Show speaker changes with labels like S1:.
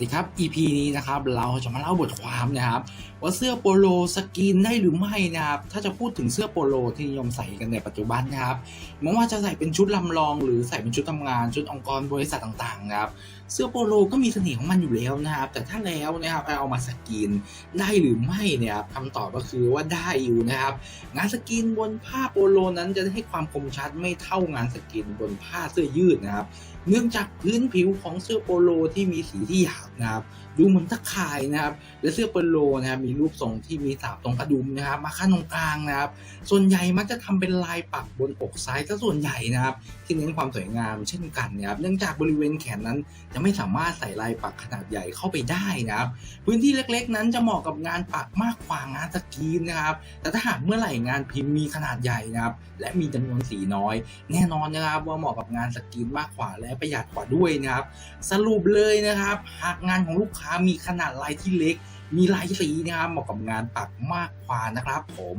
S1: ดีครับ EP นี้นะครับเราจะมาเล่าบทความนะครับว่าเสื้อโปโลสกรีนได้หรือไม่นะครับถ้าจะพูดถึงเสื้อโปโลที่นิยมใส่กันในปัจจุบันนะครับไม่ว่าจะใส่เป็นชุดลำลอง หรือใส่เป็นชุดทำงานชุดองค์กรบริษัทต่างๆนะครับเสื้อโปโลก็มีเสน่ห์ของมันอยู่แล้วนะครับ แต่ถ้าแล้วนะครับเอามาสกรีนได้หรือไม่เนี่ยครับคำตอบก็คือว่าได้อยู่นะครับ งานสกรีนบนผ้าโปโลนั้นจะให้ความคมชัดไม่เท่างานสกรีนบนผ้าเสื้อยืดนะครับ เนื่องจากพื้นผิวของเสื้อโปโลที่มีสีที่หยาบ นะครับดูเหมือนตะข่ายนะครับและเสื้อโปโลนะครับมีรูปทรงที่มีสาบตรงกระดุมนะครับมาขั้นตรงกลางนะครับส่วนใหญ่มักจะทำเป็นลายปักบนอกซ้ายซะส่วนใหญ่นะครับที่เน้นความสวยงามเช่นกันนะครับเนื่องจากบริเวณแขนนั้นจะไม่สามารถใส่ลายปักขนาดใหญ่เข้าไปได้นะครับพื้นที่เล็กๆ นั้นจะเหมาะกับงานปักมากกว่างานสกรีนนะครับแต่ถ้าหากเมื่อไหร่งานพิมพ์มีขนาดใหญ่นะครับและมีจำนวนสีน้อย แน่นอนนะครับว่าเหมาะกับงานสกรีนมากกว่าและประหยัดกว่าด้วยนะครับสรุปเลยนะครับหากงานของลูกค้ามีขนาดลายที่เล็ก มีลายสีนะครับเหมาะกับงานปักมากกว่านะครับผม